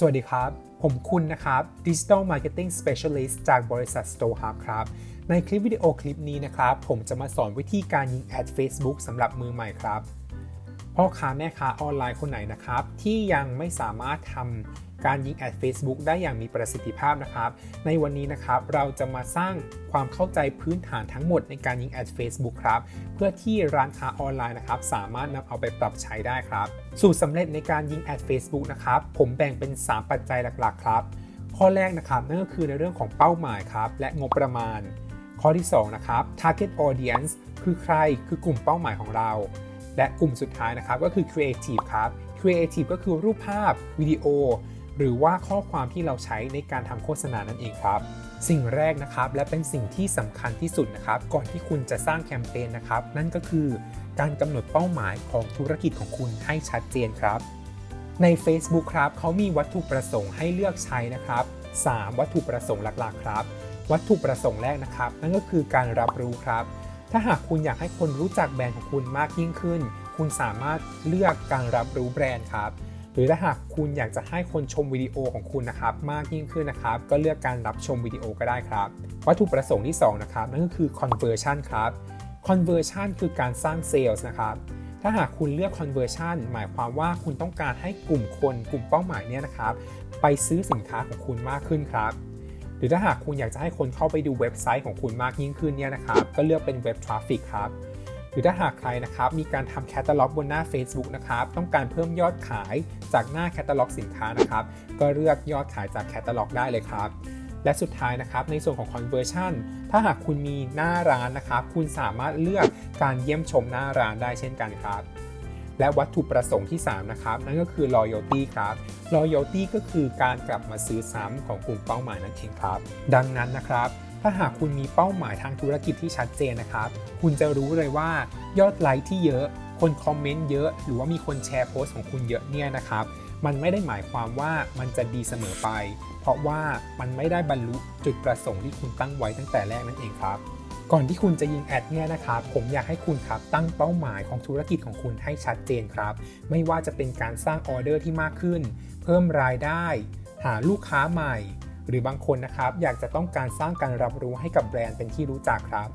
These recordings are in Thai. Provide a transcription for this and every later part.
สวัสดีครับ ผมคุณนะครับ Digital Marketing Specialist จากบริษัท Store Hub ครับ ในคลิปวิดีโอคลิปนี้นะครับ ผมจะมาสอนวิธีการยิงแอด Facebook สำหรับมือใหม่ครับ พ่อค้าแม่ค้าออนไลน์คนไหนนะครับ ที่ยังไม่สามารถทำการยิงแอด Facebook ได้อย่างมีประสิทธิภาพนะครับ ในวันนี้นะครับเราจะมาสร้างความเข้าใจพื้นฐานทั้งหมดในการยิงแอด Facebook ครับ เพื่อที่ร้านค้าออนไลน์นะครับ สามารถนำเอาไปปรับใช้ได้ครับ สูตรสำเร็จในการยิงแอด Facebook นะครับ ผมแบ่งเป็น 3 ปัจจัยหลักๆ ครับ ข้อแรกนะครับนั่นก็คือในเรื่องของเป้าหมายครับและงบประมาณ ข้อที่2นะครับ target audience คือใครคือกลุ่มเป้าหมายของเรา และกลุ่มสุดท้ายนะครับก็คือ creative ครับ creative ก็คือรูปภาพวิดีโอ หรือว่าข้อความที่เราใช้ในการทำโฆษณานั่นเองครับ สิ่งแรกนะครับและเป็นสิ่งที่สำคัญที่สุดนะครับก่อนที่คุณจะสร้างแคมเปญนะครับ นั่นก็คือการกำหนดเป้าหมายของธุรกิจของคุณให้ชัดเจนครับ ใน Facebook ครับเขามีวัตถุประสงค์ให้เลือกใช้นะครับ 3 วัตถุประสงค์หลักๆ ครับ วัตถุประสงค์แรกนะครับ นั่นก็คือการรับรู้ครับ ถ้าหากคุณอยากให้คนรู้จักแบรนด์ของคุณมากยิ่งขึ้น คุณสามารถเลือกการรับรู้แบรนด์ครับ หรือถ้าหากคุณอยากจะให้คนชมวิดีโอของคุณนะครับ มากยิ่งขึ้นนะครับ ก็เลือกการรับชมวิดีโอก็ได้ครับ วัตถุประสงค์ที่ 2 นะครับ นั่นก็คือ conversion ครับ conversion คือการสร้าง sales นะครับ ถ้าหากคุณเลือก conversion หมายความว่าคุณต้องการให้กลุ่มคน กลุ่มเป้าหมายเนี่ยนะครับ ไปซื้อสินค้าของคุณมากขึ้นครับ หรือถ้าหากคุณอยากจะให้คนเข้าไปดูเว็บไซต์ของคุณมากยิ่งขึ้นเนี่ยนะครับ ก็เลือกเป็นเว็บทราฟฟิกครับ หรือถ้าหากใครนะครับมีการทำแคตตาล็อกบนหน้า Facebook นะครับ ต้องการเพิ่มยอดขายจากหน้าแคตตาล็อกสินค้านะครับ ก็เลือกยอดขายจากแคตตาล็อกได้เลยครับและสุดท้ายนะครับในส่วนของ conversion ถ้าหากคุณมีหน้าร้านนะครับ คุณสามารถเลือกการเยี่ยมชมหน้าร้านได้เช่นกันครับ และวัตถุประสงค์ที่ 3 นะครับ นั่นก็คือ loyalty ครับ loyalty ก็คือการกลับมาซื้อซ้ำของกลุ่มเป้าหมายนั่นเองครับ ดังนั้นนะครับถ้าหากคุณมีเป้าหมายทางธุรกิจที่ชัดเจนนะครับ คุณจะรู้เลยว่ายอดไลค์ที่เยอะ คนคอมเมนต์เยอะ หรือว่ามีคนแชร์โพสต์ของคุณเยอะเนี่ยนะครับ มันไม่ได้หมายความว่ามันจะดีเสมอไป เพราะว่ามันไม่ได้บรรลุจุดประสงค์ที่คุณตั้งไว้ตั้งแต่แรกนั่นเองครับ ก่อนที่คุณจะยิงแอดเนี่ยนะครับผมอยากให้คุณครับตั้งเป้าหมายของธุรกิจของคุณให้ชัดเจนครับ ไม่ว่าจะเป็นการสร้างออเดอร์ที่มากขึ้น เพิ่มรายได้ หาลูกค้าใหม่ หรือบางคนนะครับอยากจะต้องการสร้างการรับรู้ให้กับแบรนด์เป็นที่รู้จักครับ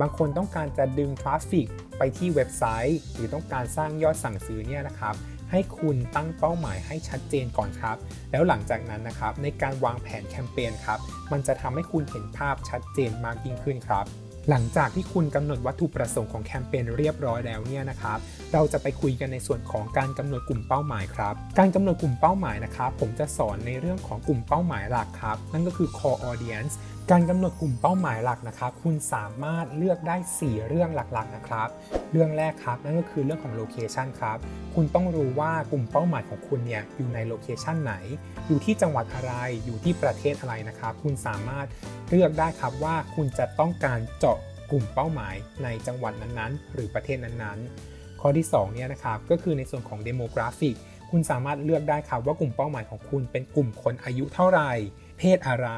บางคนต้องการจะดึงทราฟฟิกไปที่เว็บไซต์ หรือต้องการสร้างยอดสั่งซื้อเนี่ยนะครับให้คุณตั้งเป้าหมายให้ชัดเจนก่อนครับ แล้วหลังจากนั้นนะครับในการวางแผนแคมเปญครับ มันจะทำให้คุณเห็นภาพชัดเจนมากยิ่งขึ้นครับ หลังจากที่คุณกำหนดวัตถุประสงค์ของแคมเปญเรียบร้อยแล้วเนี่ยนะครับเราจะไปคุยกันในส่วนของการกำหนดกลุ่มเป้าหมายครับ การกำหนดกลุ่มเป้าหมายนะครับผมจะสอนในเรื่องของกลุ่มเป้าหมายหลักครับ นั่นก็คือ core audience การกำหนดกลุ่มเป้าหมายหลักนะครับ คุณสามารถเลือกได้ 4 เรื่องหลักๆนะครับ เรื่องแรกครับ นั่นก็คือเรื่องของโลเคชันครับ คุณต้องรู้ว่ากลุ่มเป้าหมายของคุณเนี่ยอยู่ในโลเคชันไหน อยู่ที่จังหวัดอะไร อยู่ที่ประเทศอะไรนะครับ คุณสามารถเลือกได้ครับว่าคุณจะต้องการเจาะกลุ่มเป้าหมายในจังหวัดนั้นๆ หรือประเทศนั้นๆ ข้อที่2เนี่ยนะครับก็คือในส่วนของเดโมกราฟิกคุณสามารถเลือกได้ครับว่ากลุ่มเป้าหมายของคุณเป็นกลุ่มคนอายุเท่าไหร่ เพศอะไร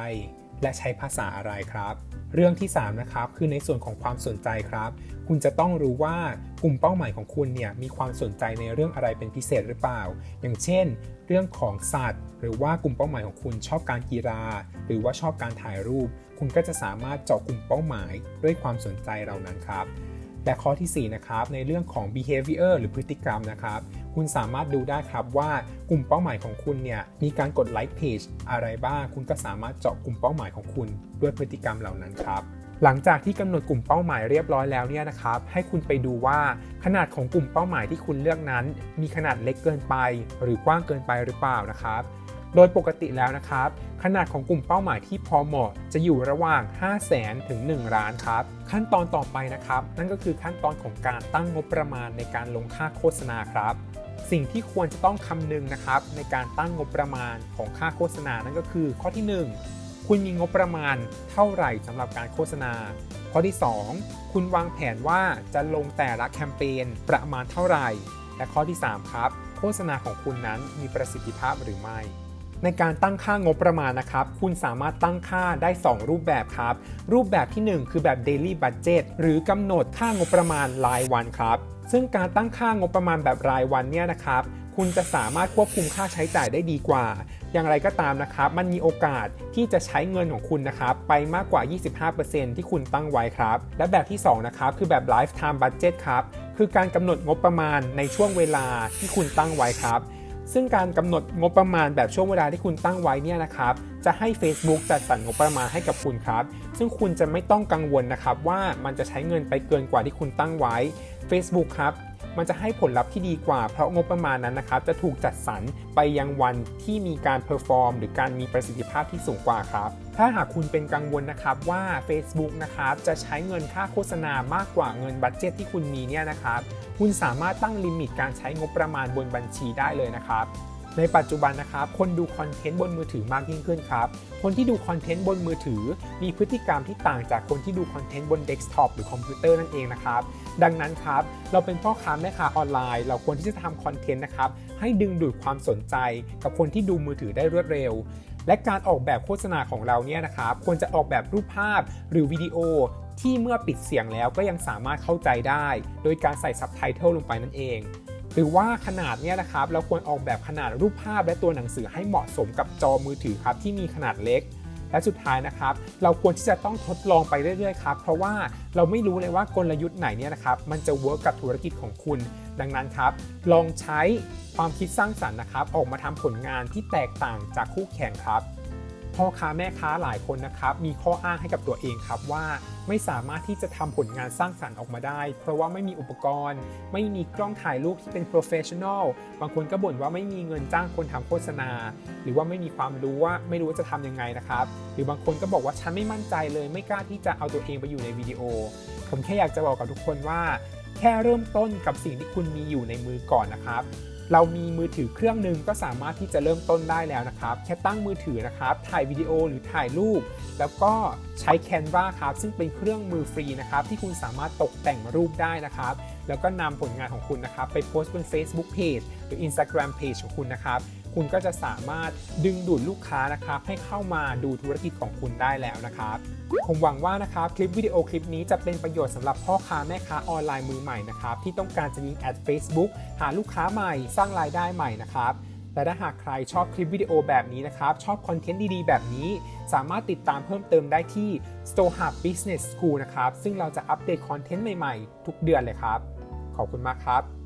และใช้ภาษาอะไรครับ เรื่องที่ 3 นะครับ คือในส่วนของความสนใจครับ คุณจะต้องรู้ว่ากลุ่มเป้าหมายของคุณเนี่ยมีความสนใจในเรื่องอะไรเป็นพิเศษหรือเปล่า อย่างเช่น เรื่องของสัตว์ หรือว่ากลุ่มเป้าหมายของคุณชอบการกีฬา หรือว่าชอบการถ่ายรูป คุณก็จะสามารถเจาะกลุ่มเป้าหมายด้วยความสนใจเรานั้นครับและข้อที่ 4 นะครับ ในเรื่องของ behavior หรือพฤติกรรมนะครับ คุณสามารถดูได้ครับว่ากลุ่มเป้าหมายของคุณเนี่ยมีการกดไลค์เพจอะไรบ้าง คุณก็สามารถเจาะกลุ่มเป้าหมายของคุณด้วยพฤติกรรมเหล่านั้นครับหลังจากที่กำหนดกลุ่มเป้าหมายเรียบร้อยแล้วเนี่ยนะครับ ให้คุณไปดูว่าขนาดของกลุ่มเป้าหมายที่คุณเลือกนั้น มีขนาดเล็กเกินไป หรือกว้างเกินไปหรือเปล่านะครับ โดยปกติแล้วนะครับ ขนาดของกลุ่มเป้าหมายที่พอเหมาะจะอยู่ระหว่าง 5 0 0แสนถึง 1 ล้านครับ ขั้นตอนต่อไปนะครับ นั่นก็คือขั้นตอนของการตั้งงบประมาณในการลงค่าโฆษณาครับ สิ่งที่ควรจะต้องคำนึงนะครับในการตั้งงบประมาณของค่าโฆษณานั่นก็คือ ข้อที่ 1 คุณมีงบประมาณเท่าไหร่สำหรับการโฆษณา ข้อที่ 2 คุณวางแผนว่าจะลงแต่ละแคมเปญประมาณเท่าไหร่ และข้อที่ 3 ครับ โฆษณาของคุณนั้นมีประสิทธิภาพหรือไม่ในการตั้งค่างบประมาณนะครับ คุณสามารถตั้งค่าได้ 2 รูปแบบครับ รูปแบบที่ 1 คือแบบ daily budget หรือกำหนดค่างบประมาณรายวันครับ ซึ่งการตั้งค่างบประมาณแบบรายวันเนี่ยนะครับคุณจะสามารถควบคุมค่าใช้จ่ายได้ดีกว่า อย่างไรก็ตามนะครับ มันมีโอกาสที่จะใช้เงินของคุณนะครับ ไปมากกว่า 25%ที่คุณตั้งไว้ครับ และแบบที่ 2 นะครับ คือแบบ lifetime budget ครับ คือการกำหนดงบประมาณในช่วงเวลาที่คุณตั้งไว้ครับ ซึ่งการกำหนดงบประมาณแบบช่วงเวลาที่คุณตั้งไว้เนี่ยนะครับจะให้ Facebook จัดสรรงบประมาณให้กับคุณครับ ซึ่งคุณจะไม่ต้องกังวลนะครับว่ามันจะใช้เงินไปเกินกว่าที่คุณตั้งไว้ Facebook ครับ มันจะให้ผลลัพธ์ที่ดีกว่า เพราะงบประมาณนั้นนะครับจะถูกจัดสรรไปยังวันที่มีการเพอร์ฟอร์มหรือการมีประสิทธิภาพที่สูงกว่าครับถ้าหากคุณเป็นกังวลนะครับว่า Facebook นะครับจะใช้เงินค่าโฆษณามากกว่าเงินบัตเจตที่คุณมีเนี่ยนะครับคุณสามารถตั้งลิมิตการใช้งบประมาณบนบัญชีได้เลยนะครับ ในปัจจุบันนะครับ คนดูคอนเทนต์บนมือถือมากยิ่งขึ้นครับ คนที่ดูคอนเทนต์บนมือถือ มีพฤติกรรมที่ต่างจากคนที่ดูคอนเทนต์บนเดสก์ท็อปหรือคอมพิวเตอร์นั่นเองนะครับ ดังนั้นครับ เราเป็นพ่อค้าแม่ค้าออนไลน์ เราควรที่จะทำคอนเทนต์นะครับ ให้ดึงดูดความสนใจกับคนที่ดูมือถือได้รวดเร็ว และการออกแบบโฆษณาของเราเนี่ยนะครับ ควรจะออกแบบรูปภาพหรือวิดีโอที่เมื่อปิดเสียงแล้วก็ยังสามารถเข้าใจได้ โดยการใส่ซับไตเติลลงไปนั่นเอง หรือว่าขนาดเนี่ยนะครับเราควรออกแบบขนาดรูปภาพและตัวหนังสือให้เหมาะสมกับจอมือถือครับที่มีขนาดเล็ก และสุดท้ายนะครับ เราควรที่จะต้องทดลองไปเรื่อยๆครับเพราะว่าเราไม่รู้เลยว่ากลยุทธ์ไหนเนี่ยนะครับมันจะเวิร์กกับธุรกิจของคุณ ดังนั้นครับ ลองใช้ความคิดสร้างสรรค์นะครับ ออกมาทำผลงานที่แตกต่างจากคู่แข่งครับ พ่อค้าแม่ค้าหลายคนนะครับมีข้ออ้างให้กับตัวเองครับว่าไม่สามารถที่จะทำผลงานสร้างสรรค์ออกมาได้ เพราะว่าไม่มีอุปกรณ์ ไม่มีกล้องถ่ายรูปที่เป็น professional บางคนก็บ่นว่าไม่มีเงินจ้างคนทำโฆษณา หรือว่าไม่มีความรู้ว่าไม่รู้ว่าจะทำยังไงนะครับ หรือบางคนก็บอกว่าฉันไม่มั่นใจเลยไม่กล้าที่จะเอาตัวเองไปอยู่ในวิดีโอ ผมแค่อยากจะบอกกับทุกคนว่า แค่เริ่มต้นกับสิ่งที่คุณมีอยู่ในมือก่อนนะครับ เรามีมือถือเครื่องหนึ่งก็สามารถที่จะเริ่มต้นได้แล้วนะครับ แค่ตั้งมือถือนะครับ ถ่ายวิดีโอหรือถ่ายรูป แล้วก็ใช้ Canva ครับ ซึ่งเป็นเครื่องมือฟรีนะครับ ที่คุณสามารถตกแต่งรูปได้นะครับ แล้วก็นำผลงานของคุณนะครับ ไปโพสต์บน Facebook Page หรือ Instagram Page ของคุณนะครับ คุณก็จะสามารถดึงดูดลูกค้านะครับให้เข้ามาดูธุรกิจของคุณได้แล้วนะครับ ผมหวังว่านะครับคลิปวิดีโอคลิปนี้จะเป็นประโยชน์สำหรับพ่อค้าแม่ค้าออนไลน์มือใหม่นะครับที่ต้องการจะยิงแอด Facebook หาลูกค้าใหม่สร้างรายได้ใหม่นะครับและถ้าหากใครชอบคลิปวิดีโอแบบนี้นะครับ ชอบคอนเทนต์ดี ๆ แบบนี้ สามารถติดตามเพิ่มเติมได้ที่ Stohub Business School นะครับ ซึ่งเราจะอัปเดตคอนเทนต์ใหม่ ๆ ทุกเดือนเลยครับ ขอบคุณมากครับ